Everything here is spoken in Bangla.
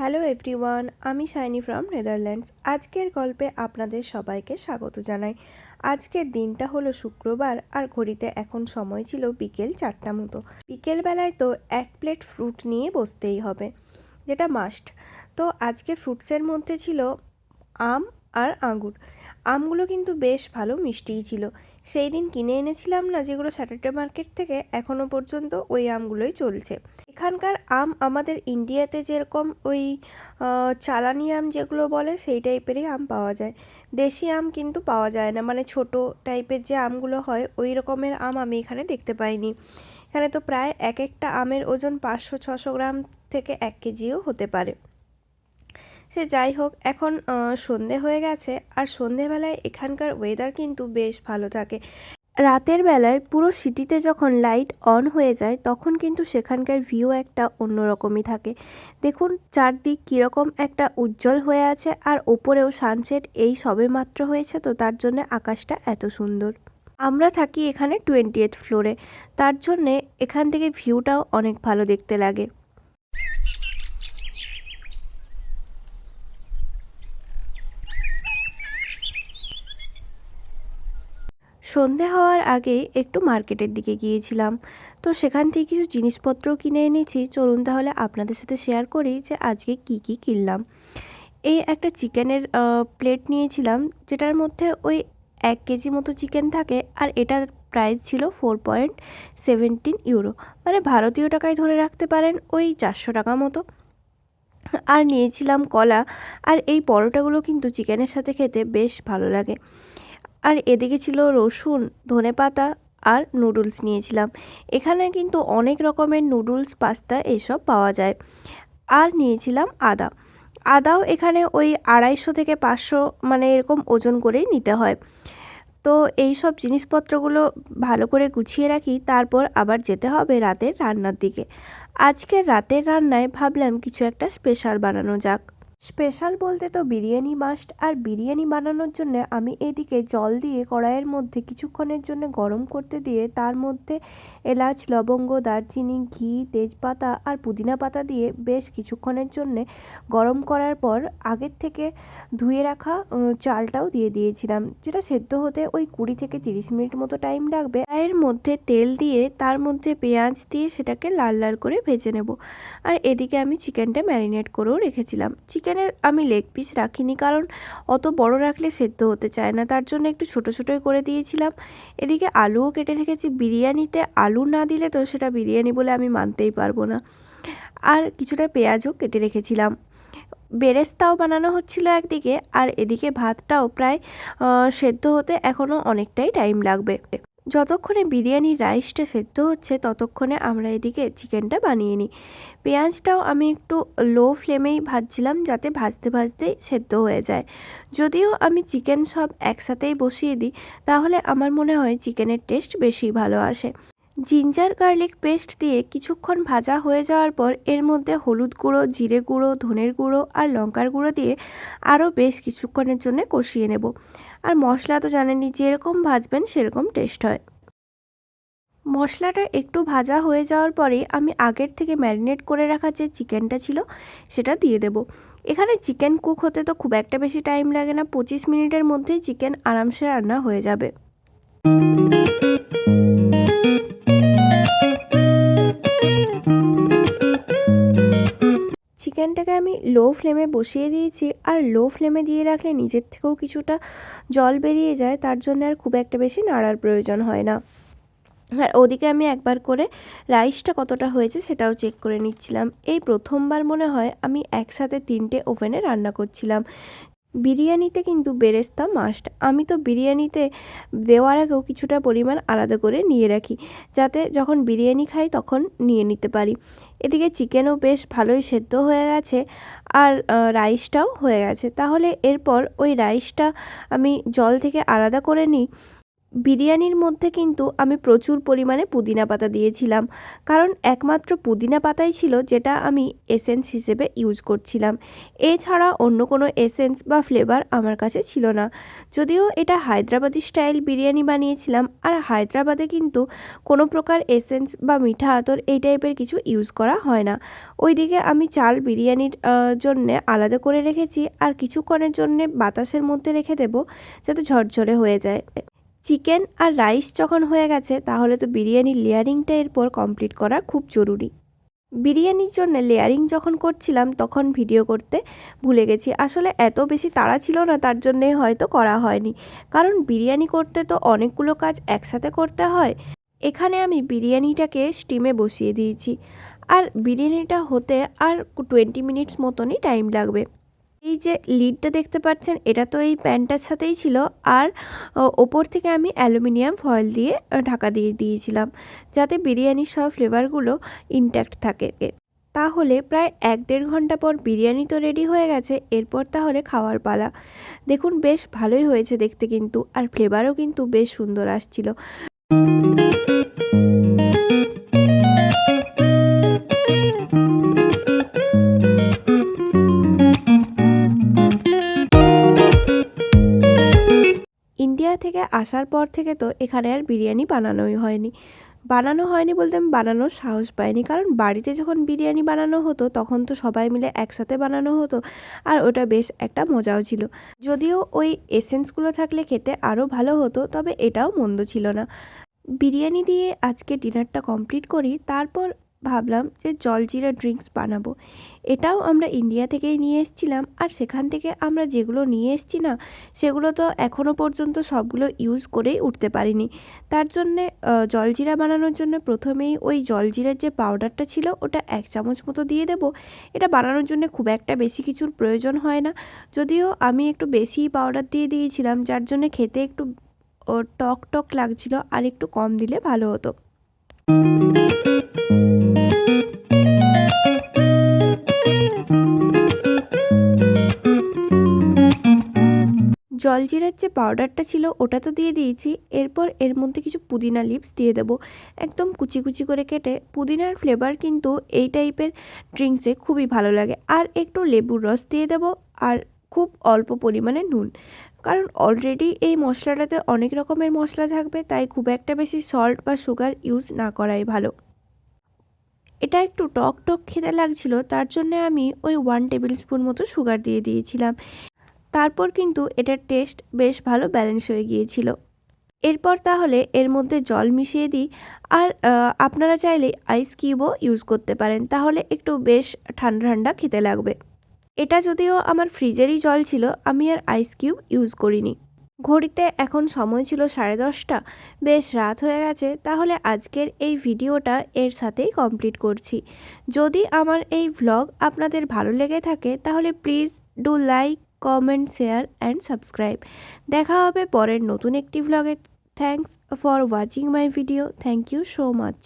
হ্যালো এভরিওয়ান আমি শাইনি ফ্রম নেদারল্যান্ডস আজকের গল্পে আপনাদের সবাইকে স্বাগত জানাই। আজকের দিনটা হলো শুক্রবার আর ঘড়িতে এখন সময় ছিল বিকেল চারটা মতো। বিকেলবেলায় তো এক প্লেট ফ্রুট নিয়ে বসতেই হবে, যেটা মাস্ট তো আজকে ফ্রুটসের মধ্যে ছিল আম আর আঙুর আমগুলো কিন্তু বেশ ভালো মিষ্টিই ছিল। সেই দিন কিনে এনেছিলাম না যেগুলো স্যাটারডে মার্কেট থেকে এখনও পর্যন্ত ওই আমগুলোই চলছে। এখানকার আম আমাদের ইন্ডিয়াতে যেরকম ওই চালানি আম যেগুলো বলে সেই টাইপেরই আম পাওয়া যায়। দেশি আম কিন্তু পাওয়া যায় না। মানে ছোট টাইপের যে আমগুলো হয়, ওই রকমের আম আমি এখানে দেখতে পাইনি। এখানে তো প্রায় এক একটা আমের ওজন পাঁচশো, ছশো গ্রাম থেকে এক কেজিও হতে পারে। সে যাই হোক, এখন সন্ধে হয়ে গেছে আর সন্ধেবেলায় এখানকার ওয়েদার কিন্তু বেশ ভালো থাকে। রাতের বেলায় পুরো সিটিতে যখন লাইট অন হয়ে যায়, তখন কিন্তু সেখানকার ভিউ একটা অন্যরকমই থাকে। দেখুন, চারদিক কীরকম একটা উজ্জ্বল হয়ে আছে আর ওপরেও সানসেট এই সবে মাত্র হয়েছে তো তার জন্য আকাশটা এত সুন্দর। আমরা থাকি এখানে টোয়েন্টি ফ্লোরে তার জন্যে এখান থেকে ভিউটাও অনেক ভালো দেখতে লাগে। সন্ধে হওয়ার আগেই একটু মার্কেটের দিকে গিয়েছিলাম। তো সেখান থেকে কিছু জিনিসপত্র কিনে এনেছি। চলুন তাহলে আপনাদের সাথে শেয়ার করি যে আজকে কি কি কিনলাম। এই একটা চিকেনের প্লেট নিয়েছিলাম, যেটার মধ্যে ওই এক কেজি মতো চিকেন থাকে আর এটার প্রাইস ছিল ফোর পয়েন্ট সেভেন্টিন ইউরো মানে ভারতীয় টাকায় ধরে রাখতে পারেন ওই চারশো টাকা মতো। আর নিয়েছিলাম কলা। আর এই পরোটাগুলো কিন্তু চিকেনের সাথে খেতে বেশ ভালো লাগে। আর এদিকে ছিল রসুন ধনেপাতা আর নুডলস নিয়েছিলাম। এখানে কিন্তু অনেক রকমের নুডলস, পাস্তা এসব পাওয়া যায়। আর নিয়েছিলাম আদা। আদাও এখানে ওই আড়াইশো থেকে পাঁচশো মানে এরকম ওজন করেই নিতে হয়। তো এই সব জিনিসপত্রগুলো ভালো করে গুছিয়ে রাখি, তারপর আবার যেতে হবে রাতের রান্নার দিকে। আজকের রাতের রান্নায় ভাবলাম কিছু একটা স্পেশাল বানানো যাক। স্পেশাল বলতে তো বিরিয়ানি মাস্ট আর বিরিয়ানি বানানোর জন্য আমি এদিকে জল দিয়ে কড়াইয়ের মধ্যে কিছুক্ষণের জন্য গরম করতে দিয়ে তার মধ্যে এলাচ, লবঙ্গ, দারচিনি, ঘি, তেজপাতা আর পুদিনা পাতা দিয়ে বেশ কিছুক্ষণের জন্যে গরম করার পর আগের থেকে ধুয়ে রাখা চালটাও দিয়ে দিয়েছিলাম, যেটা সেদ্ধ হতে ওই কুড়ি থেকে তিরিশ মিনিট মতো টাইম লাগবে। এর মধ্যে তেল দিয়ে তার মধ্যে পেঁয়াজ দিয়ে সেটাকে লাল লাল করে ভেজে নেব, আর এদিকে আমি চিকেনটা ম্যারিনেট করেও রেখেছিলাম। চিকেনের আমি লেগ পিস রাখিনি, কারণ অত বড় রাখলে সেদ্ধ হতে চায় না। তার জন্য একটু ছোট ছোটোই করে দিয়েছিলাম। এদিকে আলুও কেটে রেখেছি। বিরিয়ানিতে আলু না দিলে তো সেটা বিরিয়ানি বলে আমি মানতেই পারব না। আর কিছুটা পেঁয়াজও কেটে রেখেছিলাম। বেরেস্তাও বানানো হচ্ছিল একদিকে, আর এদিকে ভাতটাও প্রায় সেদ্ধ হতে এখনও অনেকটাই টাইম লাগবে। যতক্ষণে বিরিয়ানির রাইসটা সেদ্ধ হচ্ছে, ততক্ষণে আমরা এদিকে চিকেনটা বানিয়ে নিই। পেঁয়াজটাও আমি একটু লো ফ্লেমেই ভাজছিলাম যাতে ভাজতে ভাজতেই সেদ্ধ হয়ে যায়। যদিও আমি চিকেন সব একসাথেই বসিয়ে দিই, তাহলে আমার মনে হয় চিকেনের টেস্ট বেশি ভালো আসে। জিঞ্জার গার্লিক পেস্ট দিয়ে কিছুক্ষণ ভাজা হয়ে যাওয়ার পর এর মধ্যে হলুদ গুঁড়ো, জিরে গুঁড়ো, ধনের গুঁড়ো আর লঙ্কার গুঁড়ো দিয়ে আরও বেশ কিছুক্ষণের জন্য কষিয়ে নেব। আর মশলা তো জানেনই, যেরকম ভাজবেন সেরকম টেস্ট হয়। মশলাটা একটু ভাজা হয়ে যাওয়ার পরে আমি আগের থেকে ম্যারিনেট করে রাখা যে চিকেনটা ছিল সেটা দিয়ে দেব। এখানে চিকেন কুক হতে তো খুব একটা বেশি টাইম লাগে না, পঁচিশ মিনিটের মধ্যেই চিকেন আরামসে রান্না হয়ে যাবে। চিকেনটাকে আমি লো ফ্লেমে বসিয়ে দিয়েছি, আর লো ফ্লেমে দিয়ে রাখলে নিজের থেকেও কিছুটা জল বেরিয়ে যায়, তার জন্য আর খুব একটা বেশি নাড়ার প্রয়োজন হয় না। আর ওদিকে আমি একবার করে রাইসটা কতটা হয়েছে সেটাও চেক করে নিচ্ছিলাম। এই প্রথমবার মনে হয় আমি একসাথে তিনটে ওভেনে রান্না করছিলাম। বিরিয়ানিতে কিন্তু বেরেস্তা মাস্ট আমি তো বিরিয়ানিতে দেওয়ার আগেও কিছুটা পরিমাণ আলাদা করে নিয়ে রাখি, যাতে যখন বিরিয়ানি খাই তখন নিয়ে নিতে পারি। এদিকে চিকেনও বেশ ভালোই সেদ্ধ হয়ে গেছে আর রাইসটাও হয়ে গেছে। তাহলে এরপর ওই রাইসটা আমি জল থেকে আলাদা করে নিই। বিরিয়ানির মধ্যে কিন্তু আমি প্রচুর পরিমাণে পুদিনা পাতা দিয়েছিলাম। কারণ একমাত্র পুদিনা পাতাই ছিল যেটা আমি এসেন্স হিসেবে ইউজ করছিলাম। এছাড়া অন্য কোনো এসেন্স বা ফ্লেভার আমার কাছে ছিল না। যদিও এটা হায়দ্রাবাদি স্টাইল বিরিয়ানি বানিয়েছিলাম আর হায়দ্রাবাদে কিন্তু কোনো প্রকার এসেন্স বা মিঠা আতর এই টাইপের কিছু ইউজ করা হয় না। ওইদিকে আমি চাল বিরিয়ানির জন্যে আলাদা করে রেখেছি আর কিছুক্ষণের জন্যে বাতাসের মধ্যে রেখে দেবো যাতে ঝরঝরে হয়ে যায়। চিকেন আর রাইস যখন হয়ে গেছে, তাহলে তো বিরিয়ানির লেয়ারিংটা এরপর কমপ্লিট করা খুব জরুরি। বিরিয়ানির জন্য লেয়ারিং যখন করছিলাম, তখন ভিডিও করতে ভুলে গেছি। আসলে এত বেশি তাড়া ছিল না, তার জন্যে হয়তো করা হয়নি। কারণ বিরিয়ানি করতে তো অনেকগুলো কাজ একসাথে করতে হয়। এখানে আমি বিরিয়ানিটাকে স্টিমে বসিয়ে দিয়েছি। আর বিরিয়ানিটা হতে আর টোয়েন্টি মিনিটস মতনই টাইম লাগবে। এই যে লিডটা দেখতে পাচ্ছেন, এটা তো এই প্যানটার সাথেই ছিল। আর ওপর থেকে আমি অ্যালুমিনিয়াম ফয়েল দিয়ে ঢাকা দিয়ে দিয়েছিলাম, যাতে বিরিয়ানির সব ফ্লেভারগুলো ইনট্যাক্ট থাকে। তাহলে প্রায় এক দেড় ঘণ্টা পর বিরিয়ানি তো রেডি হয়ে গেছে, এরপর তাহলে খাওয়ার পালা। দেখুন, বেশ ভালোই হয়েছে দেখতে কিন্তু, আর ফ্লেভারও কিন্তু বেশ সুন্দর আসছিল। আসার পর থেকে তো এখানে আর বিরিয়ানি বানানোই হয়নি। বানানো হয়নি বলতে আমি বানানোর সাহস পাইনি। কারণ বাড়িতে যখন বিরিয়ানি বানানো হতো, তখন তো সবাই মিলে একসাথে বানানো হতো আর ওটা বেশ একটা মজাও ছিল। যদিও ওই এসেন্সগুলো থাকলে খেতে আরও ভালো হতো, তবে এটাও মন্দ ছিল না। বিরিয়ানি দিয়ে আজকে ডিনারটা কমপ্লিট করি, তারপর ভাবলাম যে জলজিরা ড্রিঙ্কস বানাবো। এটাও আমরা ইন্ডিয়া থেকেই নিয়ে এসেছিলাম, আর সেখান থেকে আমরা যেগুলো নিয়ে এসেছি না, সেগুলো তো এখনও পর্যন্ত সবগুলো ইউজ করেই উঠতে পারিনি। তার জন্যে জলজিরা বানানোর জন্য প্রথমেই ওই জলজিরার যে পাউডারটা ছিল, ওটা এক চামচ মতো দিয়ে দেব। এটা বানানোর জন্য খুব একটা বেশি কিছুর প্রয়োজন হয় না। যদিও আমি একটু বেশি পাউডার দিয়ে দিয়েছিলাম, যার জন্য খেতে একটু টক টক লাগছিল, আর একটু কম দিলে ভালো হতো। জলজিরার যে পাউডারটা ছিল, ওটা তো দিয়ে দিয়েছি। এরপর এর মধ্যে কিছু পুদিনা লিপস দিয়ে দেবো। একদম কুচি কুচি করে কেটে, পুদিনার ফ্লেভার কিন্তু এই টাইপের ড্রিঙ্কসে খুবই ভালো লাগে। আর একটু লেবুর রস দিয়ে দেবো, আর খুব অল্প পরিমাণে নুন। কারণ অলরেডি এই মশলাটাতে অনেক রকমের মশলা থাকবে, তাই খুব একটা বেশি সল্ট বা সুগার ইউজ না করাই ভালো। এটা একটু টক টক খেতে লাগছিল, তার জন্য আমি ওই ওয়ান টেবিল স্পুন মতো সুগার দিয়ে দিয়েছিলাম। তারপর কিন্তু এটার টেস্ট বেশ ভালো ব্যালেন্স হয়ে গিয়েছিল। এরপর তাহলে এর মধ্যে জল মিশিয়ে দিই, আর আপনারা চাইলে আইস কিউবও ইউজ করতে পারেন, তাহলে একটু বেশ ঠান্ডা ঠান্ডা খেতে লাগবে। এটা যদিও আমার ফ্রিজেরই জল ছিল, আমি আর আইস কিউব ইউজ করিনি। ঘড়িতে এখন সময় ছিল সাড়ে দশটা, বেশ রাত হয়ে গেছে, তাহলে আজকের এই ভিডিওটা এর সাথেই কমপ্লিট করছি। যদি আমার এই ভ্লগ আপনাদের ভালো লেগে থাকে, তাহলে please do like comment share and subscribe দেখা হবে পরের নতুন একটি ভ্লগে thanks for watching my video thank you so much